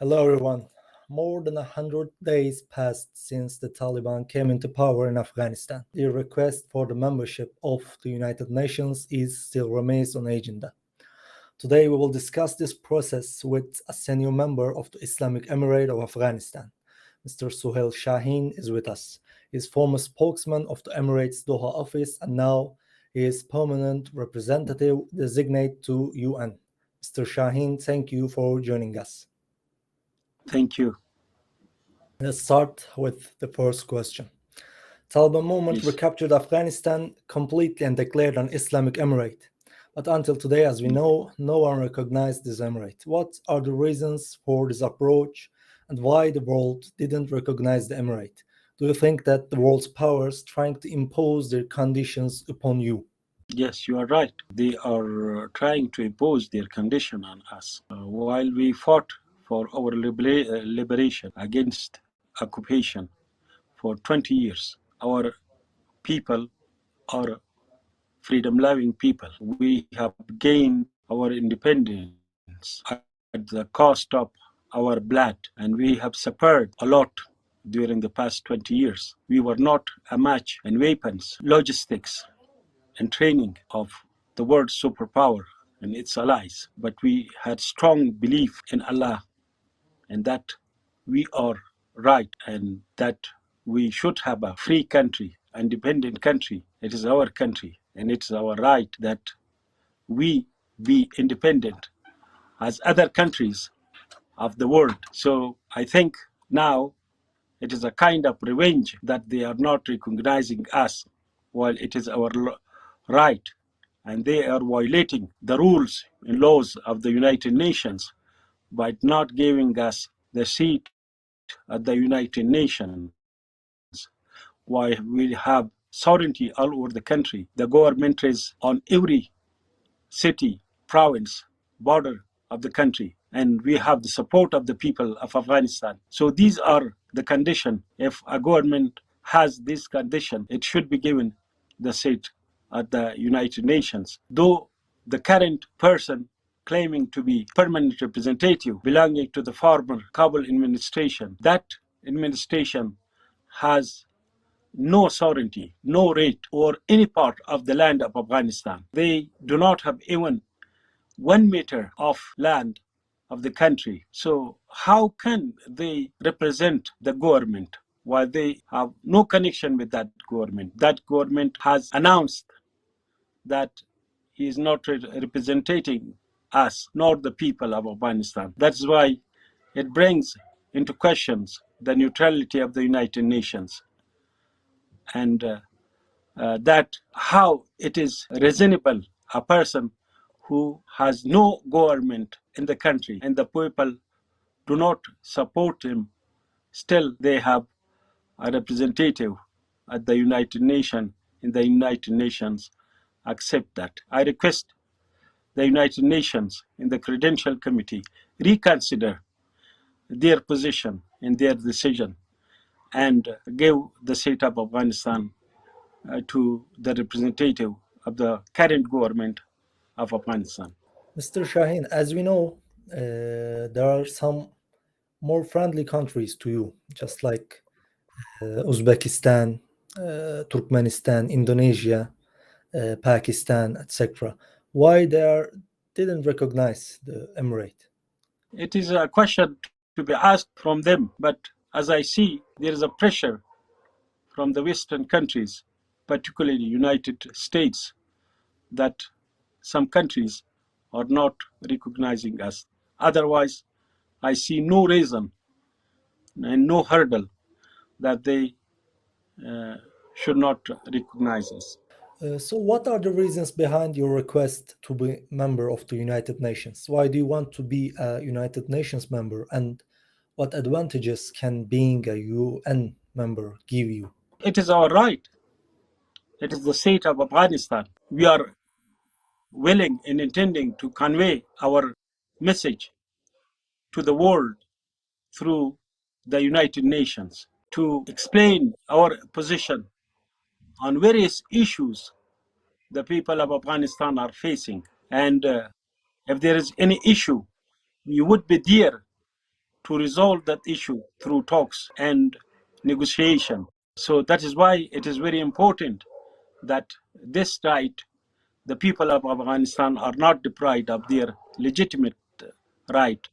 Hello, everyone. More than a hundred days passed since the Taliban came into power in Afghanistan. The request for the membership of the United Nations is still remains on agenda. Today, we will discuss this process with a senior member of the Islamic Emirate of Afghanistan. Mr. Suhail Shaheen is with us. He is former spokesman of the Emirates Doha office and now he is permanent representative designate to UN. Mr. Shaheen, thank you for joining us. Thank you. Let's start with the first question. Taliban movement Yes. recaptured Afghanistan completely and declared an Islamic Emirate. But until today, as we know, no one recognized this emirate. What are the reasons for this approach and why the world didn't recognize the emirate? Do you think that the world's powers trying to impose their conditions upon you? Yes, you are right. They are trying to impose their condition on us. Uh, while we fought for our libera- uh, liberation against occupation for 20 years, our people are freedom loving people. We have gained our independence at the cost of our blood, and we have suffered a lot during the past 20 years. We were not a match in weapons, logistics, and training of the world superpower and its allies, but we had strong belief in Allah and that we are right and that we should have a free country, independent country. It is our country and it's our right that we be independent as other countries of the world. So I think now it is a kind of revenge that they are not recognizing us while it is our right and they are violating the rules and laws of the United Nations by not giving us the seat at the United Nations while we have sovereignty all over the country. The government is on every city, province, border of the country, and we have the support of the people of Afghanistan. So these are the condition. If a government has this condition, it should be given the seat at the United Nations. Though the current person claiming to be permanent representative belonging to the former Kabul administration, that administration has no sovereignty, no right over any part of the land of Afghanistan. They do not have even one meter of land of the country. So how can they represent the government while they have no connection with that government? That government has announced that he is not re- representing us nor the people of Afghanistan. That's why it brings into questions the neutrality of the United Nations and uh, uh, that how it is reasonable a person who has no government in the country and the people do not support him still they have a representative at the united nations in the united nations accept that i request the united nations in the credential committee reconsider their position and their decision and give the state of Afghanistan uh, to the representative of the current government of Afghanistan. Mr. Shaheen, as we know, uh, there are some more friendly countries to you, just like uh, Uzbekistan, uh, Turkmenistan, Indonesia, uh, Pakistan, etc. Why they are, didn't recognize the emirate? It is a question to be asked from them, but as I see, there is a pressure from the Western countries, particularly United States, that some countries are not recognizing us. Otherwise, I see no reason and no hurdle that they uh, should not recognize us. Uh, so, what are the reasons behind your request to be member of the United Nations? Why do you want to be a United Nations member, and what advantages can being a UN member give you? It is our right. It is the state of Afghanistan. We are willing and intending to convey our message to the world through the United Nations to explain our position on various issues the people of Afghanistan are facing. And uh, if there is any issue, we would be there to resolve that issue through talks and negotiation. So that is why it is very important that this right, the people of Afghanistan are not deprived of their legitimate right,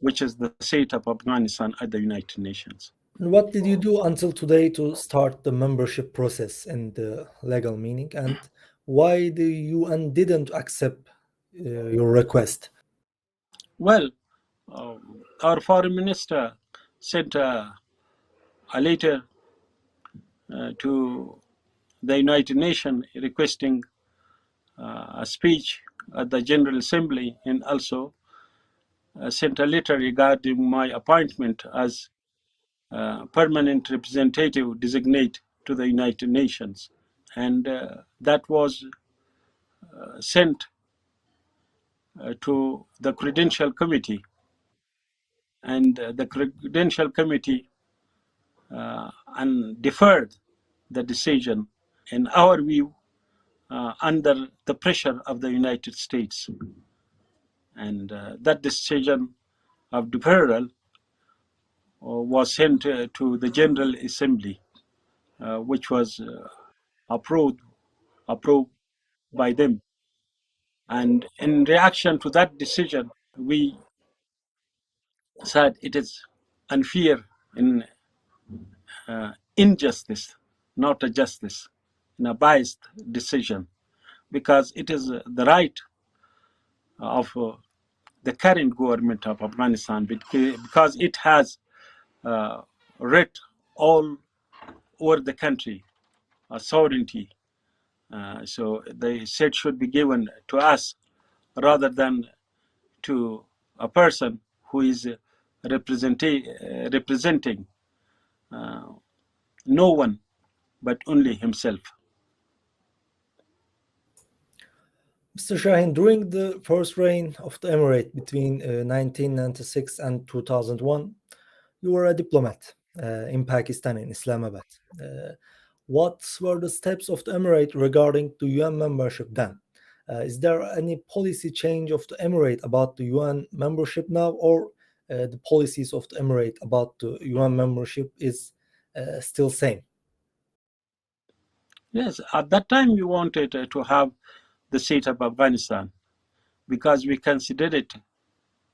which is the state of Afghanistan at the United Nations. What did you do until today to start the membership process in the legal meaning? And why the UN didn't accept uh, your request? Well, uh, our foreign minister sent a, a letter uh, to the United Nations requesting uh, a speech at the General Assembly and also uh, sent a letter regarding my appointment as uh, permanent representative designate to the United Nations. And uh, that was uh, sent uh, to the Credential Committee. And uh, the Credential Committee and deferred the decision, in our view, under the pressure of the United States. And that decision of deferral was sent uh, to the General Assembly, uh, which was uh, approved approved by them. And in reaction to that decision, we said it is unfair and uh, injustice, not a justice, and a biased decision, because it is uh, the right of uh, the current government of Afghanistan because it has uh, right all over the country uh, sovereignty. Uh, so they said should be given to us rather than to a person who is uh, representing uh, no one but only himself. Mr. Shahin, during the first reign of the Emirate between uh, 1996 and 2001, you were a diplomat uh, in Pakistan, in Islamabad. Uh, what were the steps of the Emirate regarding the UN membership then? Uh, is there any policy change of the Emirate about the UN membership now, or uh, the policies of the Emirate about the UN membership is uh, still same? Yes, at that time we wanted uh, to have the state of Afghanistan because we considered it,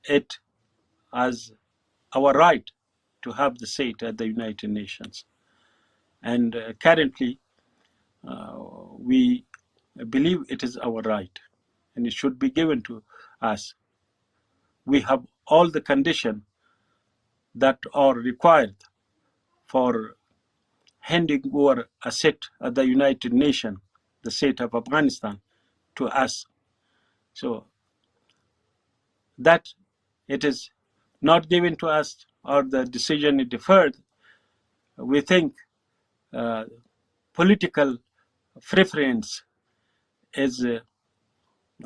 it as our right to have the seat at the United Nations. And uh, currently, uh, we believe it is our right and it should be given to us. We have all the conditions that are required for handing over a seat at the United Nations, the seat of Afghanistan, to us. So that it is not given to us or the decision is deferred, we think uh, political preference is uh,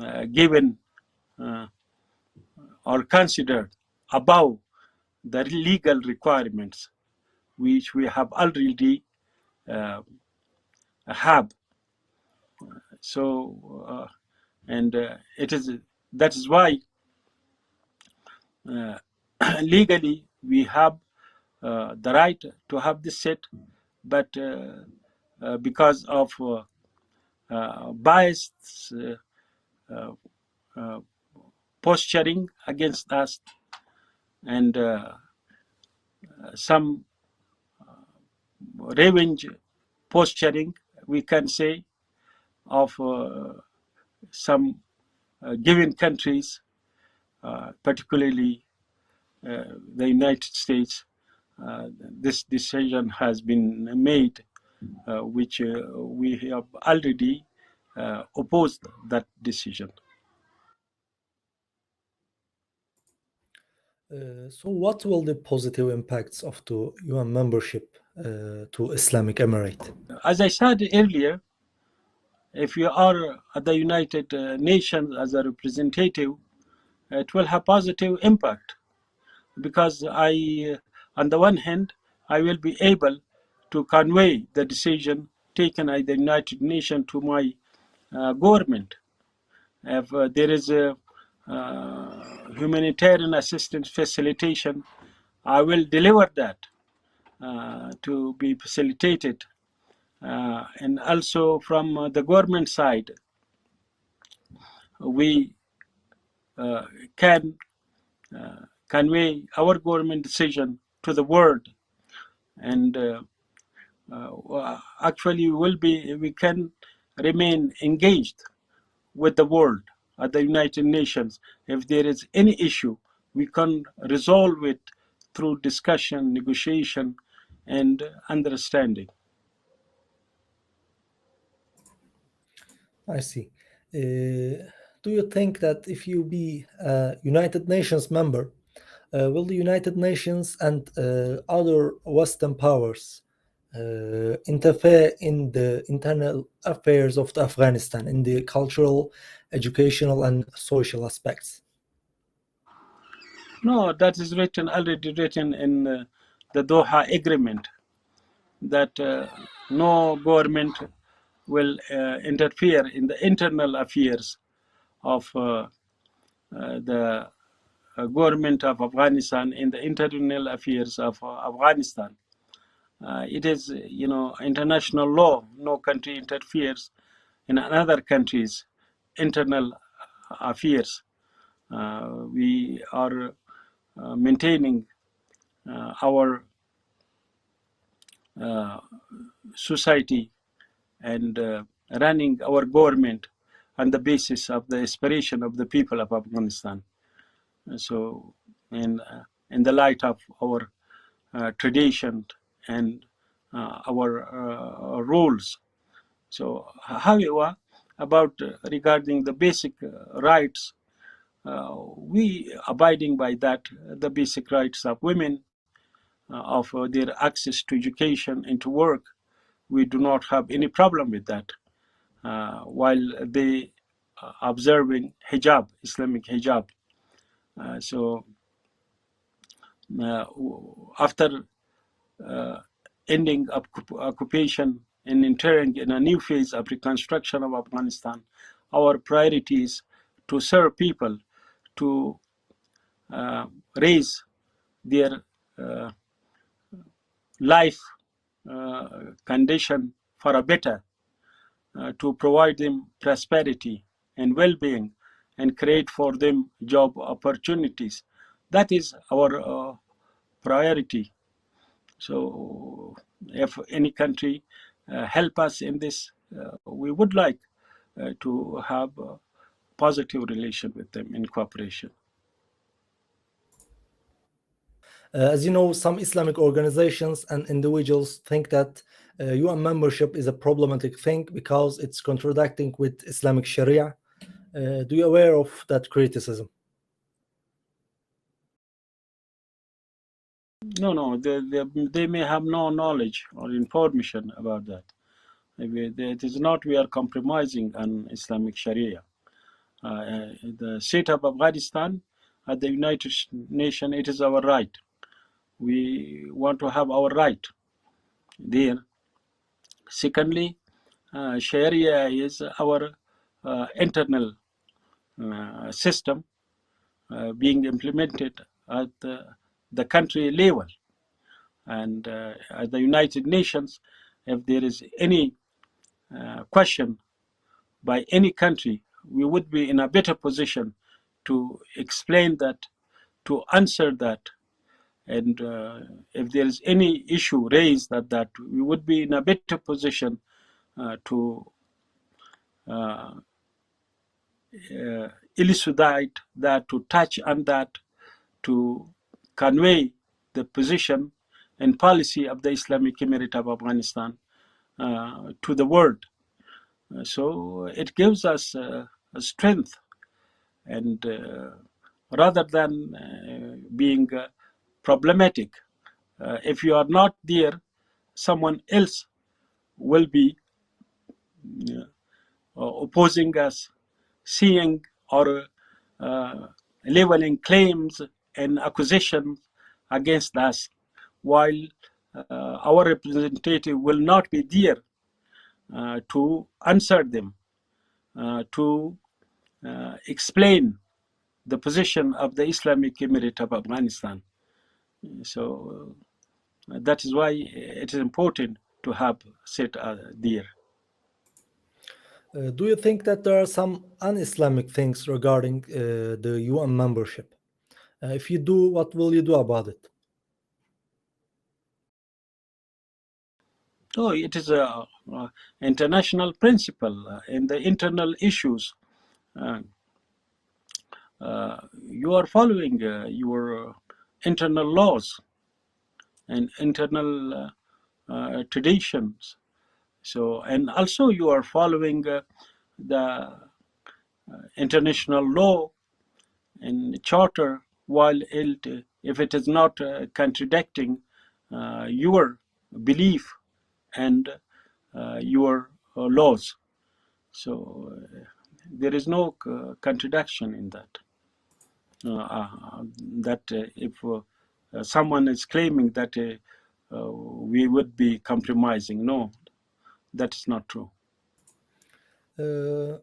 uh, given uh, or considered above the legal requirements which we have already uh, have. So, uh, and it is that is why legally we have uh, the right to have this set, but uh, uh, because of uh, uh biased uh, uh, posturing against us and some revenge posturing, we can say, of some given countries, particularly the United States, uh, this decision has been made, uh, which uh, we have already uh, opposed that decision. Uh, so, what will the positive impacts of the UN membership uh, to Islamic Emirate? As I said earlier, if you are at the United uh, Nations as a representative, it will have positive impact because I, on the one hand, I will be able to convey the decision taken at the United Nations to my uh, government. If uh, there is a, uh, humanitarian assistance facilitation, I will deliver that uh, to be facilitated. Uh, and also from uh, the government side, we can convey our government decision to the world. And uh, uh, actually will be we can remain engaged with the world at the united nations. If there is any issue we can resolve it through discussion negotiation and understanding. I see. Uh, do you think that if you be a United Nations member, uh, will the United Nations and uh, other Western powers uh, interfere in the internal affairs of Afghanistan in the cultural, educational, and social aspects? no that is written already written in uh, the doha agreement that uh, no government will uh, interfere in the internal affairs of uh, uh, the uh, government of Afghanistan in the internal affairs of uh, Afghanistan. Uh, it is, you know, international law. No country interferes in another country's internal affairs. Uh, we are uh, maintaining uh, our society and running our government on the basis of the aspiration of the people of Afghanistan. So, in uh, in the light of our uh, tradition and uh, our uh, rules. So, however, about regarding the basic rights, we abiding by that, the basic rights of women, of their access to education and to work, we do not have any problem with that. Uh, while they observing hijab, Islamic hijab. Uh, so uh, after uh, ending occupation and entering in a new phase of reconstruction of Afghanistan, our priority is to serve people, to uh, raise their uh, life uh, condition for a better, to provide them prosperity and well-being, and create for them job opportunities. That is our uh, priority. So, if any country uh, help us in this, uh, we would like uh, to have a positive relation with them in cooperation. Uh, as you know, some Islamic organizations and individuals think that uh, UN membership is a problematic thing because it's contradicting with Islamic Sharia. Uh, do you aware of that criticism? No, no, they, they, they may have no knowledge or information about that. It is not we are compromising on Islamic Sharia. Uh, uh, the state of Afghanistan at the United Nations, it is our right. We want to have our right there. Secondly, uh, Sharia is our uh, internal system uh, being implemented at the, the country level. And uh, at the United Nations, if there is any uh, question by any country, we would be in a better position to explain that, to answer that, and uh, if there is any issue raised at that, we would be in a better position uh, to uh, uh, elucidate that, to touch on that, to convey the position and policy of the Islamic Emirate of Afghanistan uh, to the world. Uh, so it gives us uh, a strength, and uh, rather than uh, being problematic, if you are not there, someone else will be opposing us, seeing or uh, leveling claims and accusations against us, while uh, our representative will not be there uh, to answer them, uh, to uh, explain the position of the Islamic Emirate of Afghanistan. So uh, that is why it is important to have sit there. Uh, do you think that there are some un-Islamic things regarding uh, the UN membership? Uh, if you do, what will you do about it? No, it is a, uh international principle uh, in the internal issues. Uh, you are following your internal laws and internal traditions. So, and also you are following uh, the uh, international law and charter while it, if it is not uh, contradicting uh, your belief and uh, your uh, laws. So uh, there is no contradiction in that. That if someone is claiming that we would be compromising, no, that is not true. Uh,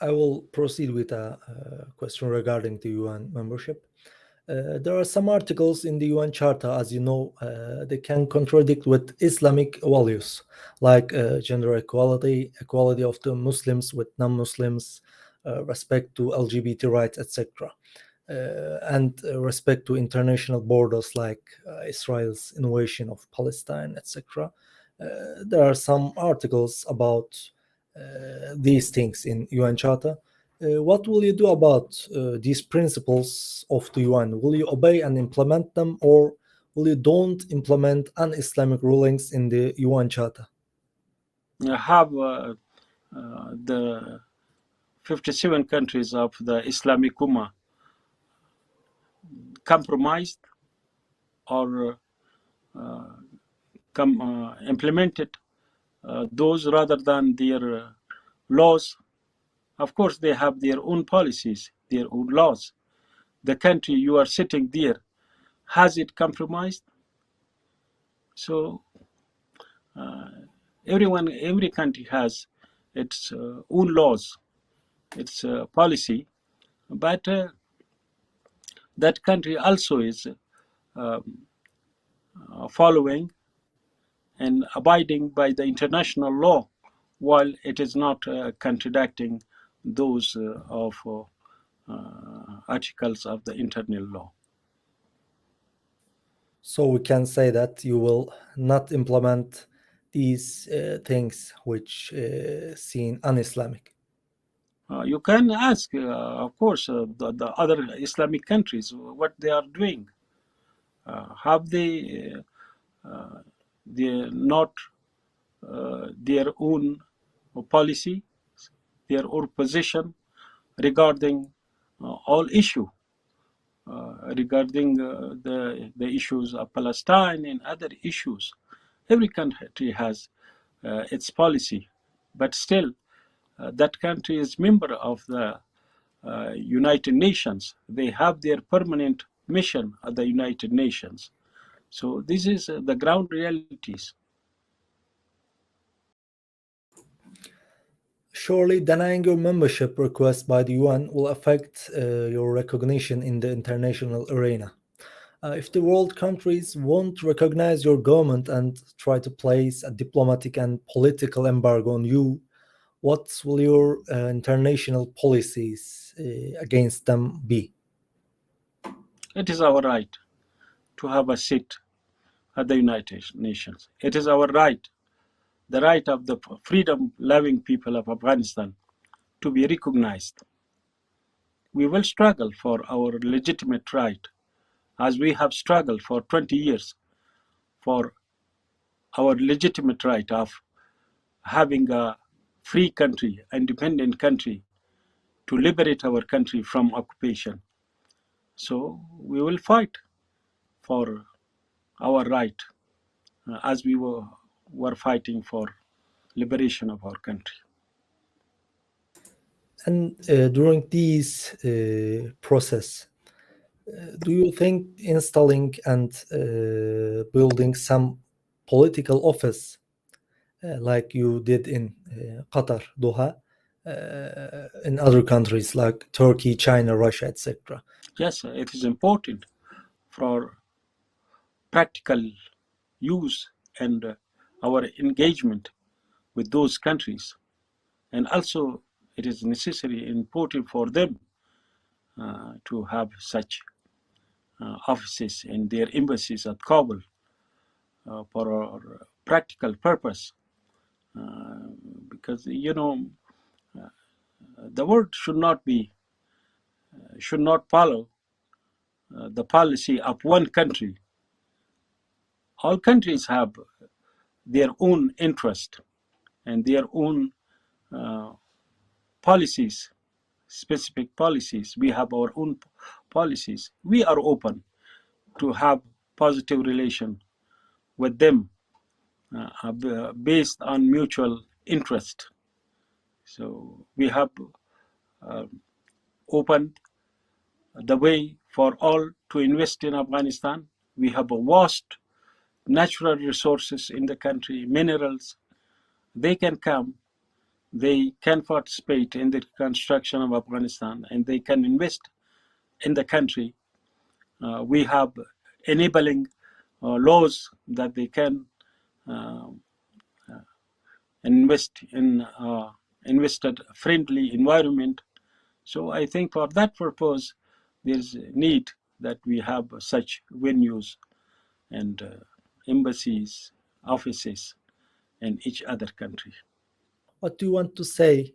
I will proceed with a, uh question regarding the UN membership. Uh, there are some articles in the UN Charter, as you know, uh, they can contradict with Islamic values like uh, gender equality, equality of the Muslims with non-Muslims, uh, respect to LGBT rights, etc., uh, and uh, respect to international borders like Israel's invasion of Palestine, etc. Uh, there are some articles about uh, these things in UN Charter. Uh, what will you do about these principles of the UN? Will you obey and implement them, or will you don't implement un-Islamic rulings in the UN Charter? You have the 57 countries of the Islamic Ummah compromised or uh, com- uh, implemented uh, those rather than their uh, laws. Of course, they have their own policies, their own laws. The country you are sitting there, has it compromised? So uh, everyone, every country has its uh, own laws, its uh, policy, but that country also is um, following and abiding by the international law while it is not uh, contradicting those uh, of uh, uh, articles of the internal law. So we can say that you will not implement these uh, things which uh, seem un-Islamic. Uh, you can ask, uh, of course, uh, the, the other Islamic countries what they are doing. Uh, have they they not uh, their own policy, their own position regarding uh, all issue, uh, regarding uh, the the issues of Palestine and other issues. Every country has uh, its policy, but still, that country is member of the United Nations. They have their permanent mission at the United Nations. So this is uh, the ground realities. Surely denying your membership request by the UN will affect uh, your recognition in the international arena. Uh, if the world countries won't recognize your government and try to place a diplomatic and political embargo on you, what will your uh, international policies uh, against them be? It is our right to have a seat at the United Nations. It is our right, the right of the freedom loving people of Afghanistan to be recognized. We will struggle for our legitimate right as we have struggled for 20 years for our legitimate right of having a free country, independent country, to liberate our country from occupation. So we will fight for our right uh, as we were, were fighting for liberation of our country. And uh, during this uh, process, uh, do you think installing and uh, building some political office uh, like you did in uh, Qatar, Doha, uh, in other countries like Turkey, China, Russia, etc. Yes, it is important for practical use and uh, our engagement with those countries. And also, it is necessary important for them uh, to have such uh, offices and their embassies at Kabul uh, for practical purpose. Uh, because, you know, uh, the world should not be, should not follow the policy of one country. All countries have their own interest and their own uh, policies, specific policies. We have our own policies. We are open to have positive relation with them uh, based on mutual interest. So we have uh, opened the way for all to invest in Afghanistan. We have a vast natural resources in the country, minerals. They can come, they can participate in the construction of Afghanistan, and they can invest in the country. Uh, we have enabling uh, laws that they can uh, uh, invest in uh, invested friendly environment. So I think for that purpose, there's a need that we have such venues and uh, embassies, offices in each other country. What do you want to say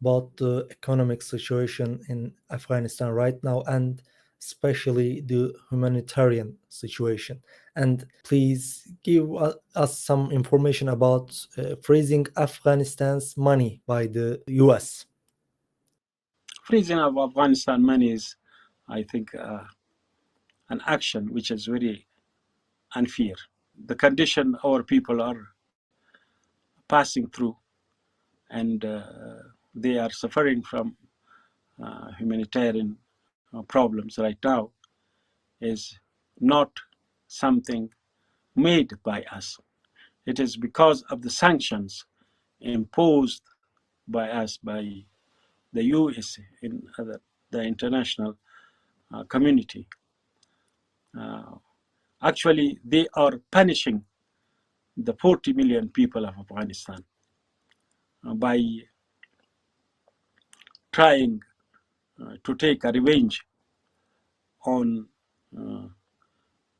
about the economic situation in Afghanistan right now and especially the humanitarian situation? And please give us some information about uh, freezing Afghanistan's money by the US. Freezing of Afghanistan money is, I think, uh, an action which is very unfair. The condition our people are passing through, and uh, they are suffering from uh, humanitarian uh, problems right now, is not something made by us. It is because of the sanctions imposed by us, by the US, in the international uh, community. Actually, they are punishing the 40 million people of Afghanistan uh, by trying uh, to take a revenge on uh,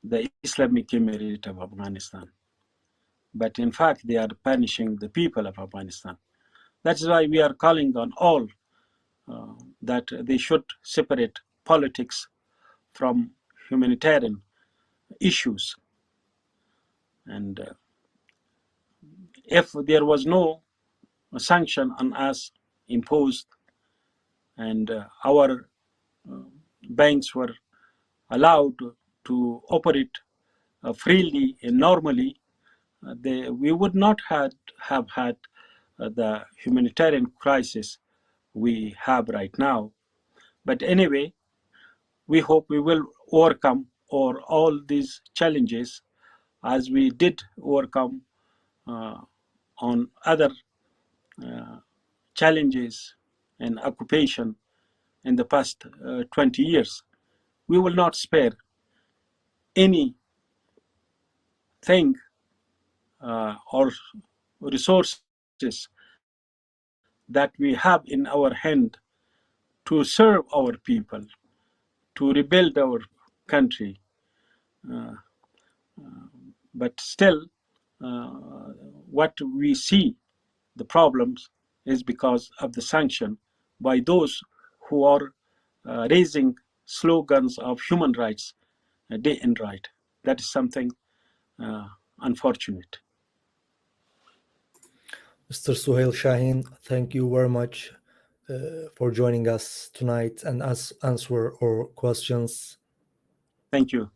the Islamic Emirate of Afghanistan. But in fact, they are punishing the people of Afghanistan. That is why we are calling on all uh, that they should separate politics from humanitarian issues. And uh, if there was no sanction on us imposed and uh, our uh, banks were allowed to operate uh, freely and normally, uh, they, we would not had, have had uh, the humanitarian crisis we have right now. But anyway, we hope we will overcome or all these challenges as we did overcome uh, on other uh, challenges and occupation in the past uh, 20 years. We will not spare any thing uh, or resources that we have in our hand to serve our people, to rebuild our country. Uh, but still, uh, what we see the problems is because of the sanction by those who are uh, raising slogans of human rights uh, day and night. That is something uh, unfortunate. Mr. Suhail Shaheen, thank you very much uh, for joining us tonight and us answer our questions. Thank you.